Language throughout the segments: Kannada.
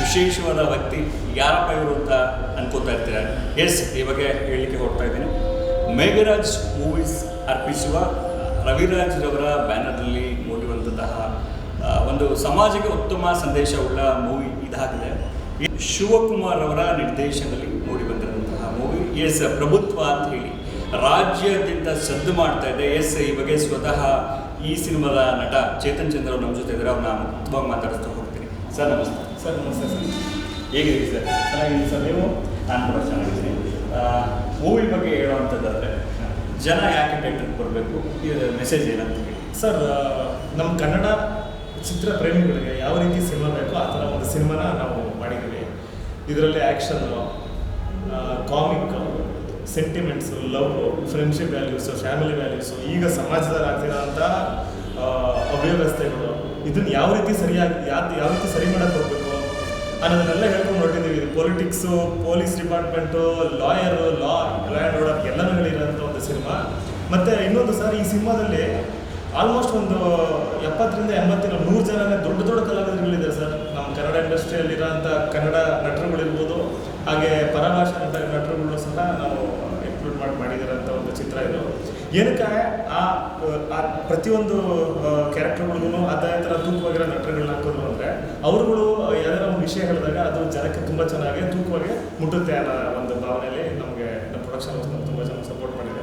ವಿಶೇಷವಾದ ವ್ಯಕ್ತಿ ಯಾರಪ್ಪ ಇವರು ಅಂತ ಅನ್ಕೋತಾ ಇರ್ತೀರ? ಎಸ್ ಬಗ್ಗೆ ಹೇಳಲಿಕ್ಕೆ ಹೋಗ್ತಾ ಇದ್ದೀನಿ. ಮೇಘರಾಜ್ ಮೂವೀಸ್ ಅರ್ಪಿಸುವ ರವಿರಾಜ್ರವರ ಬ್ಯಾನರ್ನಲ್ಲಿ ಮೂಡಿರುವಂತಹ ಒಂದು ಸಮಾಜಕ್ಕೆ ಉತ್ತಮ ಸಂದೇಶವುಳ್ಳ ಮೂವಿ ಇದಾಗಿದೆ. ಶಿವಕುಮಾರ್ ಅವರ ನಿರ್ದೇಶನದಲ್ಲಿ ಮೂಡಿ ಬಂದಿರುವಂತಹ ಮೂವಿ ಎಸ್ ಪ್ರಭುತ್ವ ಅಂತ ಹೇಳಿ ರಾಜ್ಯಾದ್ಯಂತ ಸದ್ದು ಮಾಡ್ತಾ ಇದೆ. ಎಸ್ ಈ ಬಗ್ಗೆ ಸ್ವತಃ ಈ ಸಿನಿಮಾದ ನಟ ಚೇತನ್ ಚಂದ್ರ ನಮ್ಮ ಜೊತೆ ಇದ್ದಾರೆ. ಅವ್ರನ್ನ ಮುಕ್ತವಾಗಿ ಮಾತಾಡಿಸ್ತಾ ಸರ್ ನಮಸ್ತೆ. ಸರ್ ನಮಸ್ತೆ ಸರ್. ಹೇಗಿದ್ದೀರಿ ಸರ್? ಚೆನ್ನಾಗಿದ್ದೀನಿ ಸರ್ ನೀವು? ನಾನು ಕೂಡ ಚೆನ್ನಾಗಿದ್ದೀನಿ. ಮೂವಿ ಬಗ್ಗೆ ಹೇಳುವಂಥದ್ದಾದರೆ ಜನ ಯಾಕೆ ಥಿಯೇಟರ್ಗೆ ಕೊಡಬೇಕು ಮೆಸೇಜ್ ಏನಂತ ಹೇಳಿ. ಸರ್ ನಮ್ಮ ಕನ್ನಡ ಚಿತ್ರ ಪ್ರೇಮಿಗಳಿಗೆ ಯಾವ ರೀತಿ ಸಿನಿಮಾ ಬೇಕೋ ಆ ಥರ ಒಂದು ಸಿನಿಮಾನ ನಾವು ಮಾಡಿದ್ದೀವಿ. ಇದರಲ್ಲಿ action comic sentiments love friendship values family values ಈಗ ಸಮಾಜದಲ್ಲಿ ಆಗ್ತಿರೋಂಥ ಅವ್ಯವಸ್ಥೆಗಳು ಇದನ್ನ ಯಾವ ರೀತಿ ಸರಿಯಾಗಿ ಯಾವ ಯಾವ ರೀತಿ ಸರಿ ಮಾಡಕ್ಕೆ ಹೋಗ್ಬೇಕು ಅನ್ನೋದನ್ನೆಲ್ಲ ಹೇಳ್ಕೊಂಡು ಹೊರಟಿದ್ದೀವಿ. Politics police department lawyer law law and order ಎಲ್ಲನೂ ಒಂದು ಸಿನಿಮಾ. ಮತ್ತು ಇನ್ನೊಂದು ಸರ್, ಈ ಸಿನಿಮಾದಲ್ಲಿ ಆಲ್ಮೋಸ್ಟ್ ಒಂದು ಎಪ್ಪತ್ತರಿಂದ ಎಂಬತ್ತಿನ ನೂರು ಜನನೇ ದೊಡ್ಡ ದೊಡ್ಡ ಕಲಾವಿದರುಗಳಿದ್ದಾರೆ ಸರ್. ನಮ್ಮ ಕನ್ನಡ ಇಂಡಸ್ಟ್ರಿಯಲ್ಲಿರೋಂಥ ಕನ್ನಡ ನಟರುಗಳಿರ್ಬೋದು, ಹಾಗೆ ಪರಭಾಷೆ ಅಂತ ನಟರುಗಳು ಸಹ ನಾವು ಇನ್ಕ್ಲೂಡ್ ಮಾಡಿ ಮಾಡಿದಿರೋಂಥ ಒಂದು ಚಿತ್ರ ಇದು. ಏನಕ್ಕೆ ಆ ಪ್ರತಿಯೊಂದು ಕ್ಯಾರೆಕ್ಟರ್ಗಳಿಗೂ ಅದೇ ತೂಕವಾಗಿರೋ ನಟರುಗಳನ್ನ ಹಾಕೋದು ಅಂದರೆ ಅವರುಗಳು ಯಾವ್ದಾರ ಒಂದು ವಿಷಯ ಹೇಳಿದಾಗ ಅದು ಜನಕ್ಕೆ ತುಂಬ ಚೆನ್ನಾಗಿ, ತೂಕವಾಗಿ ಮುಟ್ಟುತ್ತೆ ಅನ್ನೋ ಒಂದು ಭಾವನೆಯಲ್ಲಿ ನಮಗೆ ನಮ್ಮ ಪ್ರೊಡಕ್ಷನ್ ಹೌಸ್ ತುಂಬ ಚೆನ್ನಾಗಿ ಸಪೋರ್ಟ್ ಮಾಡಿದೆ.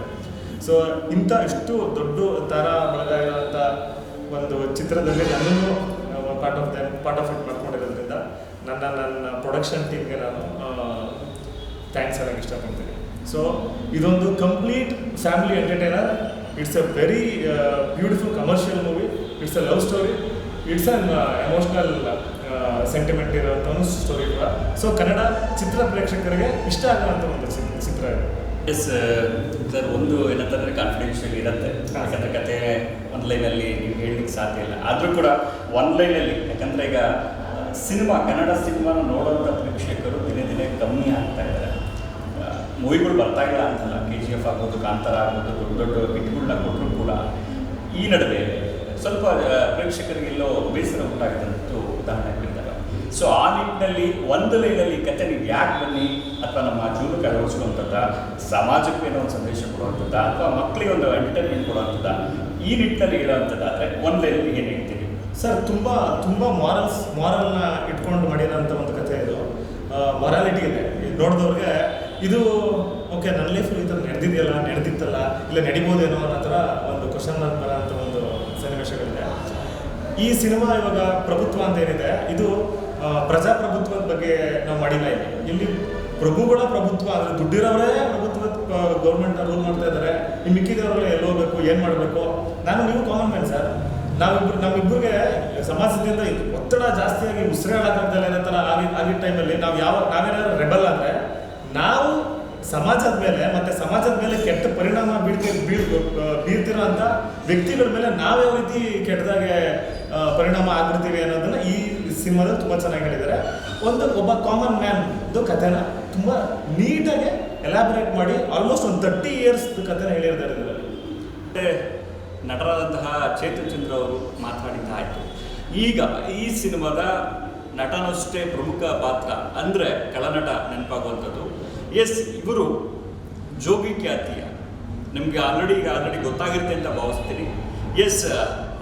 ಸೊ ಇಂಥ ಇಷ್ಟು ದೊಡ್ಡ ಥರ ಬಳಗ ಇರೋಂಥ ಒಂದು ಚಿತ್ರದಲ್ಲಿ ನನ್ನನ್ನು part of the part of it ಮಾಡ್ಕೊಂಡಿರೋದ್ರಿಂದ ನನ್ನ ನನ್ನ ಪ್ರೊಡಕ್ಷನ್ ಟೀಮ್ಗೆ ನಾನು ಥ್ಯಾಂಕ್ಸ್ ಹೇಳಕ್ಕೆ ಇಷ್ಟಪಡ್ತೀನಿ. ಸೊ ಇದೊಂದು complete family entertainer it's a very beautiful commercial movie it's a love story it's an emotional sentiment ಇರೋಂಥ ಒಂದು ಸ್ಟೋರಿ ಕೂಡ. ಸೊ ಕನ್ನಡ ಚಿತ್ರ ಪ್ರೇಕ್ಷಕರಿಗೆ ಇಷ್ಟ ಆಗುವಂಥ ಒಂದು ಚಿತ್ರ- ಇದು. ಎಸ್ ಸರ್ ಒಂದು ಏನಂತಂದರೆ ಕಾನ್ಫಿಡೆನ್ಷಿಯಲ್ ಇರುತ್ತೆ. ಯಾಕಂದ್ರೆ ಕತೆ ಲೈನ್ ಅಲ್ಲಿ ನೀವು ಹೇಳಲಿಕ್ಕೆ ಸಾಧ್ಯ ಇಲ್ಲ. ಆದರೂ ಕೂಡ ಒನ್ ಅಲ್ಲಿ ಯಾಕಂದರೆ ಈಗ ಸಿನಿಮಾ ಕನ್ನಡ ಸಿನಿಮಾನ ನೋಡೋಂಥ ಪ್ರೇಕ್ಷಕರು ದಿನೇ ದಿನೇ ಕಮ್ಮಿ ಆಗ್ತಾ ಇದ್ದಾರೆ. ಮೂವಿಗಳು ಬರ್ತಾ ಇಲ್ಲ ಅಂತಲ್ಲ. ಕೆ ಜಿ ಎಫ್ ಆಗ್ಬೋದು ಕಾಂತಾರ ಆಗ್ಬೋದು ದೊಡ್ಡ ದೊಡ್ಡ ಹಿಟ್ಗಳನ್ನ ಕೊಟ್ಟರು ಕೂಡ ಈ ನಡುವೆ ಸ್ವಲ್ಪ ಪ್ರೇಕ್ಷಕರಿಗೆಲ್ಲೋ ಬೇಸರ ಉಂಟಾಗಿದ್ದಂಥ ಉದಾಹರಣೆ ಕೊಡ್ತಾರೆ ಸೊ ಆ ನಿಟ್ಟಿನಲ್ಲಿ, ಒಂದು ಲೈನಲ್ಲಿ ಕತೆ ನೀವು ಯಾಕೆ ಬನ್ನಿ ಅಥವಾ ನಮ್ಮ ಜೀವನಕ್ಕೆ ಅಳವಡಿಸುವಂಥದ್ದ ಸಮಾಜಕ್ಕೆ ಏನೋ ಒಂದು ಸಂದೇಶ ಕೊಡುವಂಥದ್ದ, ಅಥವಾ ಮಕ್ಕಳಿಗೆ ಒಂದು ಎಂಟರ್ಟೈನ್ಮೆಂಟ್ ಕೊಡುವಂಥದ್ದ, ಈ ನಿಟ್ಟಿನಲ್ಲಿ ಹೇಳುವಂಥದ್ದಾದರೆ ಒಂದು ಲೈನಲ್ಲಿ ಏನು ಹೇಳ್ತೀವಿ ಸರ್, ತುಂಬ ತುಂಬ ಮಾರಲ್ಸ್ ಮಾರಲ್ನ ಇಟ್ಕೊಂಡು ಮಾಡಿರೋಂಥ ಒಂದು ಕಥೆ ಇದು. ಮೊರಾಲಿಟಿ ಇದೆ. ನೋಡಿದವ್ರಿಗೆ ಇದು ಓಕೆ ನನ್ನ ಲೈಫಲ್ಲಿ ಈ ಥರ ನಡೆದಿದೆಯಲ್ಲ, ನಡೆದಿತ್ತಲ್ಲ, ಇಲ್ಲ ನಡಿಬೋದೇನೋ ಅನ್ನೋ ಥರ ಒಂದು ಕ್ವಶನ್ ಬರೋ ಬರೋಂಥ ಒಂದು ಈ ಸಿನಿಮಾ ಇವಾಗ ಪ್ರಭುತ್ವ ಅಂತ ಏನಿದೆ, ಇದು ಪ್ರಜಾಪ್ರಭುತ್ವದ ಬಗ್ಗೆ ನಾವು ಮಾಡಿಲ್ಲ ಇಲ್ಲಿ. ಇಲ್ಲಿ ಪ್ರಭುಗಳ ಪ್ರಭುತ್ವ ಅಂದರೆ ದುಡ್ಡಿರೋರೇ ಪ್ರಭುತ್ವ ಗೌರ್ಮೆಂಟ್ ರೂಲ್ ಮಾಡ್ತಾ ಇದ್ದಾರೆ ಈ ಮಿಕ್ಕಿದವರೆಲ್ಲ ಎಲ್ಲಿ ಹೋಗ್ಬೇಕು, ಏನು ಮಾಡಬೇಕು? ನಾನು ನೀವು ಕಾಮನ್ ಮ್ಯಾನ್ ಸರ್ ನಾವಿಬ್ರು ನಮ್ಮಿಬ್ಬರಿಗೆ ಸಮಾಜದಿಂದ ಒತ್ತಡ ಜಾಸ್ತಿಯಾಗಿ ಉಸಿರಾಡಕ್ಕಾಗ್ದಲ್ಲ ಇರೋ ಥರ ಆಗಿ ಆಗಿದ್ದ ಟೈಮಲ್ಲಿ ನಾವು ಯಾವ, ನಾವೇನಾದ್ರು ರೆಬಲ್ ಆದರೆ, ನಾವು ಸಮಾಜದ ಮೇಲೆ ಮತ್ತೆ ಸಮಾಜದ ಮೇಲೆ ಕೆಟ್ಟ ಪರಿಣಾಮ ಬೀಳ್ತಿ ಬೀಳ್ ಬೀರ್ತಿರೋ ಅಂತ ವ್ಯಕ್ತಿಗಳ ಮೇಲೆ ನಾವ್ಯಾವ ರೀತಿ ಕೆಟ್ಟದಾಗೆ ಪರಿಣಾಮ ಆಗ್ಬಿಡ್ತೀವಿ ಅನ್ನೋದನ್ನ ಈ ಸಿನಿಮಾದಲ್ಲಿ ತುಂಬ ಚೆನ್ನಾಗಿ ಹೇಳಿದ್ದಾರೆ. ಒಂದು ಒಬ್ಬ ಕಾಮನ್ ಮ್ಯಾನ್ ಕಥೆನ ತುಂಬ ನೀಟಾಗಿ ಎಲಾಬರೇಟ್ ಮಾಡಿ ಆಲ್ಮೋಸ್ಟ್ ಒಂದು ತರ್ಟಿ ಇಯರ್ಸ್ ಕಥೆನ ಹೇಳಿರ್ತಾರೆ ಇದರಲ್ಲಿ. ನಟರಾದಂತಹ ಚೇತನ್ ಚಂದ್ರ ಅವರು ಮಾತಾಡಿದ್ದಾಯಿತು. ಈಗ ಈ ಸಿನಿಮಾದ ನಟನಷ್ಟೇ ಪ್ರಮುಖ ಪಾತ್ರ ಅಂದರೆ ಕಳನಟ ನೆನಪಾಗುವಂಥದ್ದು. ಎಸ್ ಇವರು ಜೋಗಿ ಖ್ಯಾತಿಯ ನಿಮಗೆ ಆಲ್ರೆಡಿ ಈಗ ಆಲ್ರೆಡಿ ಗೊತ್ತಾಗಿರುತ್ತೆ ಅಂತ ಭಾವಿಸ್ತೀನಿ. ಎಸ್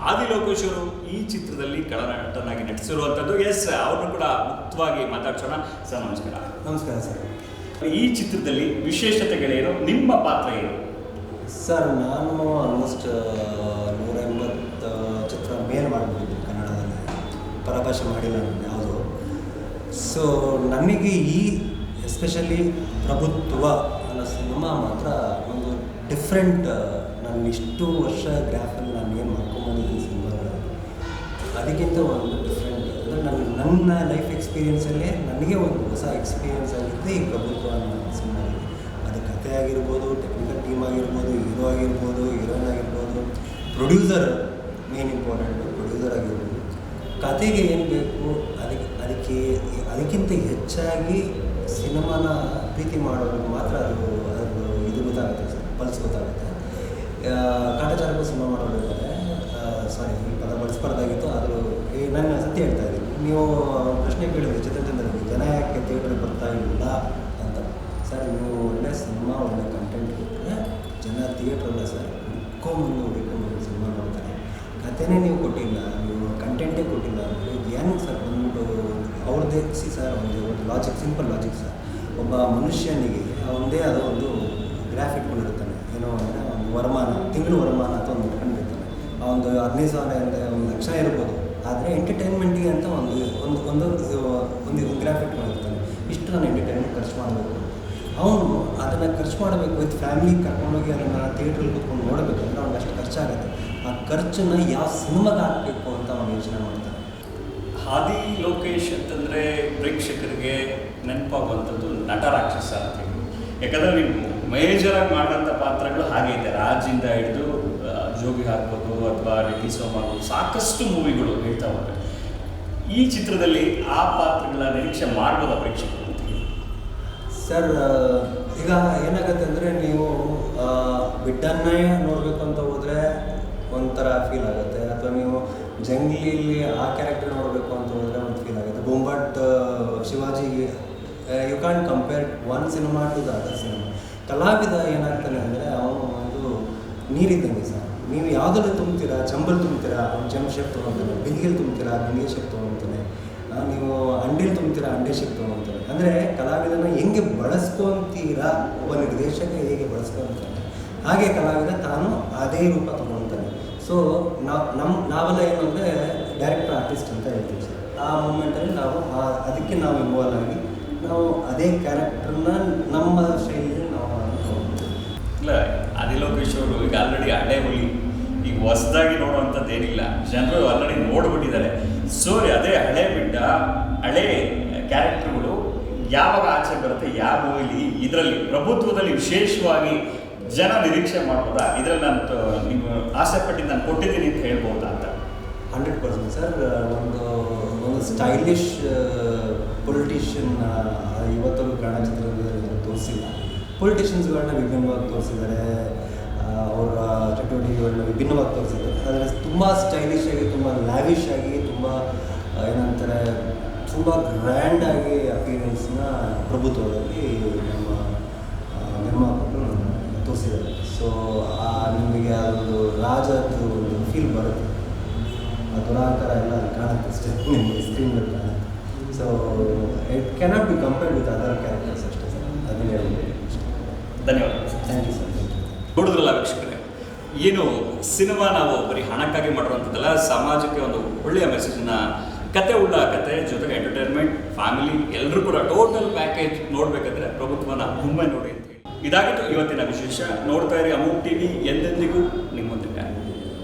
ಆದಿ ಲೋಕೇಶ್ವರು ಈ ಚಿತ್ರದಲ್ಲಿ ಕಳನಟನಾಗಿ ನಟಿಸಿರುವಂಥದ್ದು. ಎಸ್ ಅವ್ರನ್ನು ಕೂಡ ಮುಕ್ತವಾಗಿ ಮಾತಾಡ್ಸೋಣ. ಸರ್ ನಮಸ್ಕಾರ. ನಮಸ್ಕಾರ ಸರ್. ಈ ಚಿತ್ರದಲ್ಲಿ ವಿಶೇಷತೆಗಳೇನು? ನಿಮ್ಮ ಪಾತ್ರ ಏನು? ಸರ್ ನಾನು ಆಲ್ಮೋಸ್ಟ್ ನೂರ ಎಂಬತ್ತು ಚಿತ್ರ ಮೇಲ್ ಮಾಡಿಬಿಟ್ಟಿದ್ದೀನಿ ಕನ್ನಡದಲ್ಲಿ. ಪರಭಾಷೆ ಮಾಡಿಲ್ಲ ನಾನು ಯಾವುದು. ಸೊ ನನಗೆ ಈ ಎಸ್ಪೆಷಲಿ ಪ್ರಭುತ್ವ ಅನ್ನೋ ಸಿನಿಮಾ ಮಾತ್ರ ಒಂದು ಡಿಫ್ರೆಂಟ್ ನಾನು ಇಷ್ಟು ವರ್ಷ ಗ್ರಾಫಲ್ಲಿ ನಾನು ಏನು ಮಾಡ್ಕೊಂಬಂದಿದ್ದೀನಿ ಸಿನಿಮಾಗಳು ಅದಕ್ಕಿಂತ ಒಂದು ಡಿಫ್ರೆಂಟ್ ಅಂದರೆ ನನ್ನ ನನ್ನ ಲೈಫ್ ಎಕ್ಸ್ಪೀರಿಯೆನ್ಸಲ್ಲೇ ನನಗೆ ಒಂದು ಹೊಸ ಎಕ್ಸ್ಪೀರಿಯೆನ್ಸ್ ಆಗಿದ್ದು ಈ ಪ್ರಭುತ್ವ ಅನ್ನೋ ಸಿನಿಮಾ. ಅದು ಕತೆ ಆಗಿರ್ಬೋದು ಟೆಕ್ನಿಕಲ್ ಟೀಮ್ ಆಗಿರ್ಬೋದು, ಹೀರೋ ಆಗಿರ್ಬೋದು ಹೀರೋಯಿನ್ ಆಗಿರ್ಬೋದು ಪ್ರೊಡ್ಯೂಸರ್ ಮೇನ್ ಇಂಪಾರ್ಟೆಂಟು ಪ್ರೊಡ್ಯೂಸರ್ ಆಗಿರ್ಬೋದು. ಕತೆಗೆ ಏನು ಬೇಕು? ಅದಕ್ಕೆ ಅದಕ್ಕೆ, ಅದಕ್ಕಿಂತ ಹೆಚ್ಚಾಗಿ ಸಿನಿಮಾನ ಪ್ರೀತಿ ಮಾಡೋದು ಮಾತ್ರ ಅದು ಅದು ಇದು ಗೊತ್ತಾಗುತ್ತೆ ಸರ್, ಪಲ್ಸ್ ಗೊತ್ತಾಗುತ್ತೆ. ಕಾಟಾಚಾರಕ್ಕೂ ಸಿನಿಮಾ ಮಾಡೋದಿದ್ದಾರೆ ಸಾರಿ ಈ ಪದ ಬಳಸ್ಬಾರ್ದಾಗಿತ್ತು ಅದು ನಾನು ಸತ್ಯ ಹೇಳ್ತಾ ಇದ್ದೀನಿ. ನೀವು ಪ್ರಶ್ನೆ ಕೇಳಿದ್ರಿ ಚಿತ್ರಚಂದ್ರ ಜನ ಯಾಕೆ ಥಿಯೇಟ್ರಿಗೆ ಬರ್ತಾ ಇಲ್ಲ ಅಂತ. ಸರ್, ನೀವು ಒಳ್ಳೆ ಸಿನಿಮಾ, ಒಳ್ಳೆ ಕಂಟೆಂಟ್ ಕೊಟ್ಟರೆ ಜನ ಥಿಯೇಟ್ರಲ್ಲ ಸರ್ ಹುಡ್ಕೊಂಬಂದು ಹುಡ್ಕೊಂಬಂದು ಸಿನಿಮಾ ನೋಡ್ತಾರೆ ಕಥೆನೇ ನೀವು ಕೊಟ್ಟಿಲ್ಲ, ನೀವು ಸಿ ಸರ್ ಒಂದು ಒಂದು ಲಾಜಿಕ್ ಸಿಂಪಲ್ ಲಾಜಿಕ್ ಸರ್ ಒಬ್ಬ ಮನುಷ್ಯನಿಗೆ ಅವನದೇ ಆದ ಒಂದು ಗ್ರಾಫ್ ಇಟ್ಕೊಂಡಿರ್ತಾನೆ ಏನೋ ಅಂದರೆ ಒಂದು ವರಮಾನ, ತಿಂಗಳು ವರಮಾನ ಅಂತ ಒಂದು ಇಟ್ಕೊಂಡಿರ್ತಾನೆ. ಆ ಒಂದು ಹದಿನೈದು ಸಾವಿರ ಅಂದರೆ ಒಂದು ಲಕ್ಷ ಇರ್ಬೋದು. ಆದರೆ ಎಂಟರ್ಟೈನ್ಮೆಂಟಿಗೆ ಅಂತ ಒಂದು ಒಂದು ಒಂದು ಒಂದು ಗ್ರಾಫ್ ಇಟ್ಕೊಂಡಿರ್ತಾನೆ ಇಷ್ಟು ನಾನು ಎಂಟರ್ಟೈನ್ಮೆಂಟ್ ಖರ್ಚು ಮಾಡಬೇಕು. ಅವನು ಅದನ್ನು ಖರ್ಚು ಮಾಡಬೇಕು ವಿತ್ ಫ್ಯಾಮಿಲಿ ಕರ್ಕೊಂಡೋಗಿ ಅದನ್ನು ಥಿಯೇಟ್ರಲ್ಲಿ ಕೂತ್ಕೊಂಡು ಅಂದರೆ ಅವ್ನಿಗೆ ಅಷ್ಟು ಖರ್ಚಾಗುತ್ತೆ. ಆ ಖರ್ಚನ್ನು ಯಾವ ಸಿನಿಮಾಗೆ ಹಾಕಬೇಕು ಅಂತ ಅವನು ಯೋಚನೆ ಮಾಡ್ತಾನೆ. ಹಾದಿ ಲೋಕೇಶ್ ಪ್ರೇಕ್ಷಕರಿಗೆ ನೆನಪಾಗುವಂಥದ್ದು ನಟ ರಾಕ್ಷಸ ಅಂತ ಹೇಳಿ ಯಾಕಂದರೆ ನೀವು ಮೇಜರಾಗಿ ಮಾಡಿದಂಥ ಪಾತ್ರಗಳು ಹಾಗೆ ಇದೆ. ರಾಜಿಂದ ಹಿಡಿದು ಜೋಗಿ ಹಾಕ್ಬೋದು ಅಥವಾ ರೆಡ್ಡಿ ಸೋಮ ಆಗ್ಬೋದು ಸಾಕಷ್ಟು ಮೂವಿಗಳು ಹೇಳ್ತಾ ಹೋಗ್ತಾರೆ ಈ ಚಿತ್ರದಲ್ಲಿ ಆ ಪಾತ್ರಗಳ ನಿರೀಕ್ಷೆ ಮಾಡ್ಬೋದು ಪ್ರೇಕ್ಷಕರು ಸರ್ ಈಗ ಏನಾಗುತ್ತೆ ಅಂದರೆ ನೀವು ಬಿಡ್ಡನ್ನೇ ನೋಡಬೇಕು ಅಂತ ಹೋದರೆ ಒಂಥರ ಫೀಲ್ ಆಗುತ್ತೆ. ಅಥವಾ ನೀವು ಜಂಗ್ಲಿಯಲ್ಲಿ ಆ ಕ್ಯಾರೆಕ್ಟರ್ ನೋಡಬೇಕು ಅಂತ ಹೋದರೆ ಒಂದು ಫೀಲ್ ಆಗುತ್ತೆ. ಬೊಂಬಟ್ Shivaji you can compare one cinema to the other cinema ಕಲಾವಿದ ಏನಾಗ್ತಾನೆ ಅಂದರೆ ಅವನು ಒಂದು ನೀರಿದ್ದಂಗೆ ಸರ್ ನೀವು ಯಾವುದನ್ನು ತುಂಬ್ತೀರಾ? ಚಂಬಲ್ ತುಂಬ್ತೀರಾ? ಅವ್ನು ಚಂಬ್ ಶೇಪ್ ತೊಗೊತಾನೆ. ಬಿಂದಿಗೆಲ್ ತುಂಬ್ತೀರಾ? ಬಿಂದಿಗೆ ಶೇಪ್ ತೊಗೊತಾನೆ. ನೀವು ಅಂಡಿಲ್ ತುಂಬ್ತೀರಾ? ಅಂಡೆ ಶೇಪ್ ತೊಗೊತಾನೆ. ಅಂದರೆ ಕಲಾವಿದನ ಹೆಂಗೆ ಬಳಸ್ಕೊತೀರಾ? ಒಬ್ಬ ನಿರ್ದೇಶಕ ಹೇಗೆ ಬಳಸ್ಕೊತಾನೆ? ಹಾಗೆ ಕಲಾವಿದ ತಾನು ಅದೇ ರೂಪ ತೊಗೊಳ್ತಾನೆ ಸೊ ನಾವು ನಮ್ಮ ನಾವೆಲ್ಲ ಏನು ಅಂದರೆ ಡೈರೆಕ್ಟರ್ ಆರ್ಟಿಸ್ಟ್ ಅಂತ ಹೇಳ್ತೀವಿ. ಆ ಮೂಮೆಂಟಲ್ಲಿ ನಾವು ಆ- ಅದಕ್ಕೆ ನಾವು ಇನ್ವಾಲ್ವ್ ಆಗಿ ನಾವು ಅದೇ ಕ್ಯಾರೆಕ್ಟರ್ನ ನಮ್ಮ ಶೈಲಿಯಲ್ಲಿ ನಾವು ಇಲ್ಲ ಅದೇ ಲೋಕೇಶ್ ಅವರು ಈಗ ಆಲ್ರೆಡಿ ಹಳೆ ಹುಲಿ ಈಗ ಹೊಸದಾಗಿ ನೋಡುವಂಥದ್ದು ಏನಿಲ್ಲ. ಜನರು ಆಲ್ರೆಡಿ ನೋಡ್ಬಿಟ್ಟಿದ್ದಾರೆ. ಸೊ ಅದೇ ಹಳೆ ಬಿಟ್ಟ ಹಳೆ ಕ್ಯಾರೆಕ್ಟರ್ಗಳು ಯಾವಾಗ ಆಚೆ ಬರುತ್ತೆ ಯಾವ ಮೂವಿಲಿ ಇದರಲ್ಲಿ ಪ್ರಭುತ್ವದಲ್ಲಿ ವಿಶೇಷವಾಗಿ ಜನ ನಿರೀಕ್ಷೆ ಮಾಡ್ಬೋದಾ? ಇದರಲ್ಲಿ ನಾನು ನೀವು ಆಸೆ ಪಟ್ಟಿದ್ದು ನಾನು ಕೊಟ್ಟಿದ್ದೀನಿ ಅಂತ ಹೇಳ್ಬೋದಾ ಅಂತ? ಹಂಡ್ರೆಡ್ ಪರ್ಸೆಂಟ್ ಸರ್ ಒಂದು ಒಂದು ಸ್ಟೈಲಿಶ್ ಪೊಲಿಟಿಷಿಯನ್ ಇವತ್ತೂ ಕನ್ನಡ ಚಿತ್ರದಲ್ಲಿ ತೋರಿಸಿಲ್ಲ. ಪೊಲಿಟಿಷಿಯನ್ಸ್ಗಳನ್ನ ವಿಭಿನ್ನವಾಗಿ ತೋರಿಸಿದ್ದಾರೆ. ಅವರ ಚಟುವಟಿಕೆಗಳನ್ನ ವಿಭಿನ್ನವಾಗಿ ತೋರಿಸಿದ್ದಾರೆ. ಆದರೆ ತುಂಬ ಸ್ಟೈಲಿಶ್ ಆಗಿ ತುಂಬ ಲ್ಯಾವಿಶ್ ಆಗಿ ತುಂಬ ಏನಂತಾರೆ ತುಂಬ ಗ್ರ್ಯಾಂಡ್ ಆಗಿ ಅಪಿಯರೆನ್ಸ್ನ ಪ್ರಭುತ್ವದಲ್ಲಿ ನಮ್ಮ ಆ, ನಿರ್ಮಾಪಕರು ತೋರಿಸಿದ್ದಾರೆ. ಸೊ ನಿಮಗೆ ಅದೊಂದು ರಾಜದ್ದು ಒಂದು ಫೀಲ್ ಬರುತ್ತೆ. ಆ ದುರಾಂಕಾರ ಎಲ್ಲ ಅಲ್ಲಿ ಕಾಣುತ್ತೆ ಅಷ್ಟೇ ನಿಮಗೆ ಸ್ಕ್ರೀನ್ ಕಾಣುತ್ತೆ. So it cannot be compared with other characters ಅಷ್ಟೇ ಸರ್. ಅದನ್ನೇ ಹೇಳ್ಬೋದು ಧನ್ಯವಾದ. ಥ್ಯಾಂಕ್ ಯು ಸರ್ ನೋಡಿದ್ರಲ್ಲ ವೀಕ್ಷಕರೇ ಏನು ಸಿನಿಮಾ ನಾವು ಬರೀ ಹಣಕ್ಕಾಗಿ ಮಾಡಿರುವಂಥದ್ದಲ್ಲ ಸಮಾಜಕ್ಕೆ ಒಂದು ಒಳ್ಳೆಯ ಮೆಸೇಜನ್ನ ಕತೆ ಉಳ್ಳ ಕತೆ ಜೊತೆಗೆ ಎಂಟರ್ಟೈನ್ಮೆಂಟ್ ಫ್ಯಾಮಿಲಿ ಎಲ್ಲರೂ ಕೂಡ ಟೋಟಲ್ ಪ್ಯಾಕೇಜ್ ನೋಡಬೇಕಂದ್ರೆ ಪ್ರಭುತ್ವನ ಮುಂಬೈ ನೋಡಿ ಅಂತ ಹೇಳಿ. ಇದಾಗಿತ್ತು ಇವತ್ತಿನ ವಿಶೇಷ. ನೋಡ್ತಾ ಇರಿ ಅಮೂಕ್ ಟಿವಿ ಎಂದೆಂದಿಗೂ.